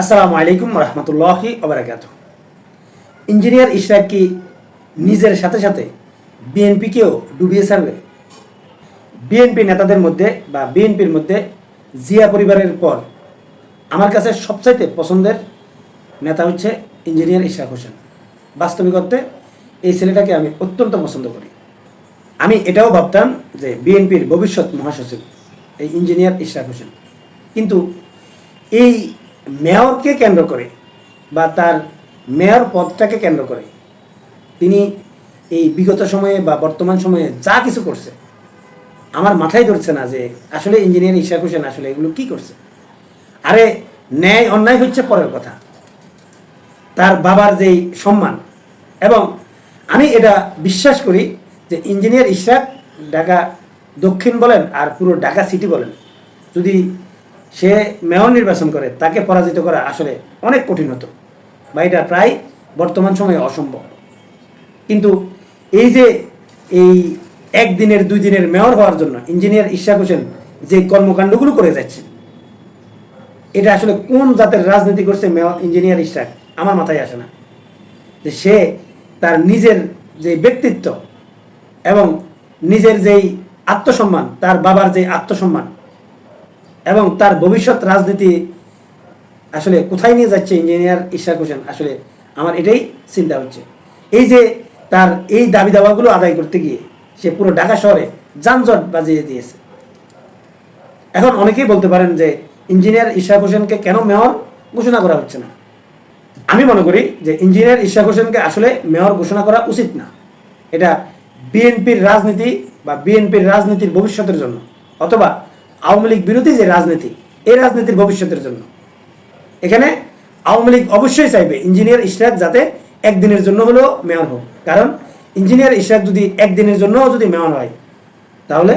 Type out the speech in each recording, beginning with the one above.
আসসালামু আলাইকুম রহমতুল্লাহি ওবরাকাত ইঞ্জিনিয়ার ইশরাক কি নিজের সাথে সাথে বিএনপিকেও ডুবিয়ে ছাড়বে? বিএনপি নেতাদের মধ্যে বা বিএনপির মধ্যে জিয়া পরিবারের পর আমার কাছে সবচাইতে পছন্দের নেতা হচ্ছে ইঞ্জিনিয়ার ইশরাক হোসেন। বাস্তবিক অর্থে এই ছেলেটাকে আমি অত্যন্ত পছন্দ করি। আমি এটাও ভাবতাম যে বিএনপির ভবিষ্যৎ মহাসচিব এই ইঞ্জিনিয়ার ইশরাক হোসেন। কিন্তু এই মেয়রকে কেন্দ্র করে বা তার মেয়র পদটাকে কেন্দ্র করে তিনি এই বিগত সময়ে বা বর্তমান সময়ে যা কিছু করছে, আমার মাথায় ধরছে না যে আসলে ইঞ্জিনিয়ার ইশাক হোসেন আসলে এগুলো কি করছে। আরে ন্যায় অন্যায় হচ্ছে পরের কথা। তার বাবার যেই সম্মান এবং আমি এটা বিশ্বাস করি যে ইঞ্জিনিয়ার ইশরাক ঢাকা দক্ষিণ বলেন আর পুরো ঢাকা সিটি বলেন, যদি সে মেয়র নির্বাচন করে, তাকে পরাজিত করা আসলে অনেক কঠিন হতো। বা এটা প্রায় বর্তমান সময়ে অসম্ভব। কিন্তু এই যে এই একদিনের দুই দিনের মেয়র হওয়ার জন্য ইঞ্জিনিয়ার ইশাক হোসেন যে কর্মকাণ্ডগুলো করে যাচ্ছে, এটা আসলে কোন জাতের রাজনীতি করছে মেয়র, ইঞ্জিনিয়ার ইশাক? আমার মাথায় আসে না। যে সে তার নিজের যে ব্যক্তিত্ব এবং নিজের যেই আত্মসম্মান, তার বাবার যে আত্মসম্মান এবং তার ভবিষ্যৎ রাজনীতি আসলে কোথায় নিয়ে যাচ্ছে ইঞ্জিনিয়ার ইশাক হোসেন? আসলে আমার এটাই চিন্তা হচ্ছে। এই যে তার এই দাবি দাওয়াগুলো আদায় করতে গিয়ে সে পুরো ঢাকা শহরে যানজট বাজিয়ে দিয়েছে। এখন অনেকেই বলতে পারেন যে ইঞ্জিনিয়ার ইশাক হোসেনকে কেন মেয়র ঘোষণা করা হচ্ছে না? আমি মনে করি যে ইঞ্জিনিয়ার ইশাক হোসেনকে আসলে মেয়র ঘোষণা করা উচিত না। এটা বিএনপির রাজনীতি বা বিএনপির রাজনীতির ভবিষ্যতের জন্য। অথবা আওয়ামী লীগ বিরোধী যে রাজনীতি, এই রাজনীতির ভবিষ্যতের জন্য। এখানে আওয়ামী লীগ অবশ্যই চাইবে ইঞ্জিনিয়ার ইশরাক যাতে একদিনের জন্য হলেও মেয়র হোক। কারণ ইঞ্জিনিয়ার ইশরাক যদি একদিনের জন্যও যদি মেয়র হয়, তাহলে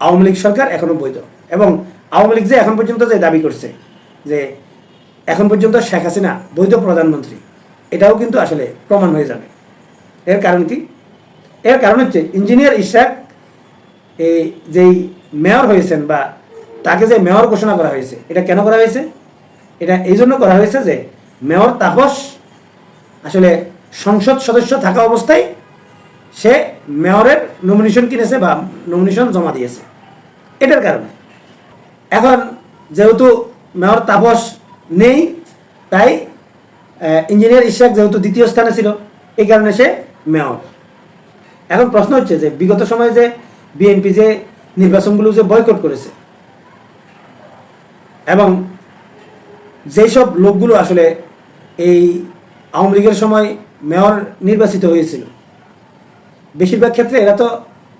আওয়ামী লীগ সরকার এখনও বৈধ। এবং আওয়ামী লীগ যে এখন পর্যন্ত যে দাবি করছে, যে এখন পর্যন্ত শেখ হাসিনা বৈধ প্রধানমন্ত্রী, এটাও কিন্তু আসলে প্রমাণ হয়ে যাবে। এর কারণ কি? এর কারণ হচ্ছে ইঞ্জিনিয়ার ইশরাক এই যেই মেয়র হয়েছেন বা তাকে যে মেয়র ঘোষণা করা হয়েছে, এটা কেন করা হয়েছে? এটা এই জন্য করা হয়েছে যে মেয়র তাপস আসলে সংসদ সদস্য থাকা অবস্থায় সে মেয়রের নমিনেশন কিনেছে বা নমিনেশন জমা দিয়েছে। এটার কারণে। এখন যেহেতু মেয়র তাপস নেই, তাই ইঞ্জিনিয়ার ইশাক যেহেতু দ্বিতীয় স্থানে ছিল, এই কারণে সে মেয়র। এখন প্রশ্ন হচ্ছে যে বিগত সময়ে যে বিএনপি যে নির্বাচনগুলো যে বয়কট করেছে এবং যেই সব লোকগুলো আসলে এই আওয়ামী লীগের সময় মেয়র নির্বাচিত হয়েছিল, বেশিরভাগ ক্ষেত্রে এরা তো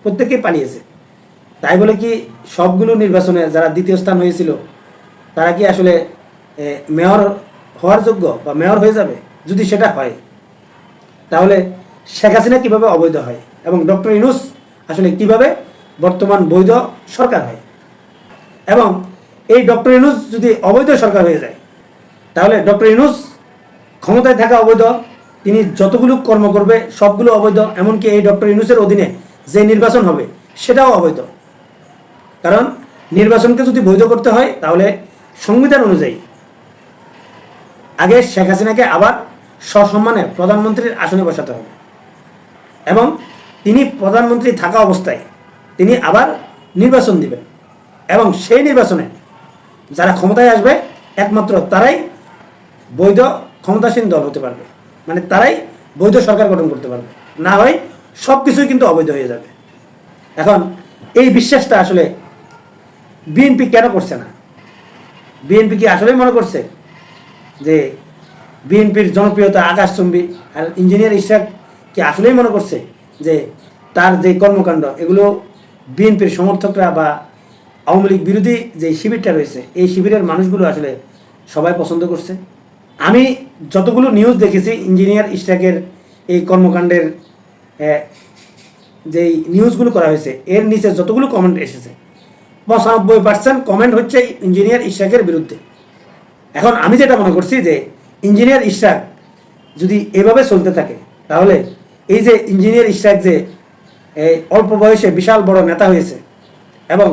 প্রত্যেকেই পালিয়েছে। তাই বলে কি সবগুলো নির্বাচনে যারা দ্বিতীয় স্থান হয়েছিল, তারা কি আসলে মেয়র হওয়ার যোগ্য বা মেয়র হয়ে যাবে যদি সেটা হয়? তাহলে শেখ হাসিনা কীভাবে অবৈধ হয় এবং ডক্টর ইনুস আসলে কীভাবে বর্তমান বৈধ সরকার হয়? এবং এই ডক্টর ইনুস যদি অবৈধ সরকার হয়ে যায়, তাহলে ডক্টর ইনুস ক্ষমতায় থাকা অবৈধ, তিনি যতগুলো কর্ম করবে সবগুলো অবৈধ, এমনকি এই ডক্টর ইনুসের অধীনে যে নির্বাচন হবে সেটাও অবৈধ। কারণ নির্বাচনকে যদি বৈধ করতে হয়, তাহলে সংবিধান অনুযায়ী আগে শেখ হাসিনাকে আবার সসম্মানে প্রধানমন্ত্রীর আসনে বসাতে হবে। এবং তিনি প্রধানমন্ত্রী থাকা অবস্থায় তিনি আবার নির্বাচন দিবেন। এবং সেই নির্বাচনে যারা ক্ষমতায় আসবে, একমাত্র তারাই বৈধ, ক্ষমতাসীন দল হতে পারবে। মানে তারাই বৈধ সরকার গঠন করতে পারবে। না হয় সব কিছুই কিন্তু অবৈধ হয়ে যাবে। এখন এই বিশ্বাসটা আসলে বিএনপি কেন করছে না? বিএনপি কি আসলেই মনে করছে যে বিএনপির জনপ্রিয়তা আকাশচুম্বী আর ইঞ্জিনিয়ার ইশাক কি আসলেই মনে করছে যে তার যে কর্মকাণ্ড, এগুলো বিএনপির সমর্থকরা বা আওয়ামী লীগ বিরোধী যে শিবিরটা রয়েছে, এই শিবিরের মানুষগুলো আসলে সবাই পছন্দ করছে। আমি যতগুলো নিউজ দেখেছি ইঞ্জিনিয়ার ইশাকের এই কর্মকাণ্ডের যেই নিউজগুলো করা হয়েছে, এর নিচে যতগুলো কমেন্ট এসেছে, পঁচানব্বই পার্সেন্ট কমেন্ট হচ্ছে ইঞ্জিনিয়ার ইশাকের বিরুদ্ধে। এখন আমি যেটা মনে করছি যে ইঞ্জিনিয়ার ইশরাক যদি এভাবে চলতে থাকে, তাহলে এই যে ইঞ্জিনিয়ার ইশরাক যে অল্প বয়সে বিশাল বড় নেতা হয়েছে এবং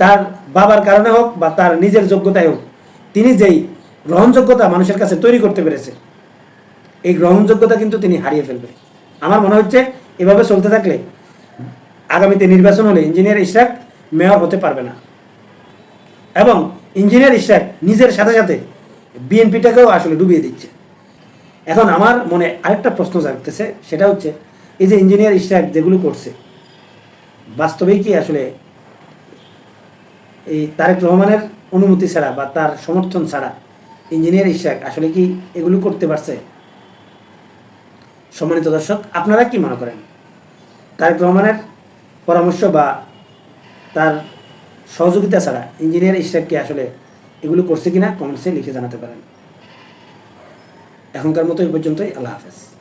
তার বাবার কারণে হোক বা তার নিজের যোগ্যতায় হোক, তিনি যেই গ্রহণযোগ্যতা মানুষের কাছে তৈরি করতে পেরেছে, এই গ্রহণযোগ্যতা কিন্তু তিনি হারিয়ে ফেলবে। আমার মনে হচ্ছে এভাবে চলতে থাকলে আগামীতে নির্বাচন হলে ইঞ্জিনিয়ার ইশরাক মেয়র হতে পারবে না। এবং ইঞ্জিনিয়ার ইশরাক নিজের সাথে সাথে বিএনপিটাকেও আসলে ডুবিয়ে দিচ্ছে। এখন আমার মনে আরেকটা প্রশ্ন জাগতেছে, সেটা হচ্ছে এই যে ইঞ্জিনিয়ার ইশরাক যেগুলো করছে, বাস্তবেই কি আসলে এই তারেক রহমানের অনুমতি ছাড়া বা তার সমর্থন ছাড়া ইঞ্জিনিয়ার ইশরাক আসলে কি এগুলো করতে পারছে? সম্মানিত দর্শক, আপনারা কি মনে করেন? তারেক রহমানের পরামর্শ বা তার সহযোগিতা ছাড়া ইঞ্জিনিয়ার ইশরাক কি আসলে এগুলো করছে কিনা কমেন্টসে লিখে জানাতে পারেন। এখনকার মতো এই পর্যন্তই, আল্লাহ হাফেজ।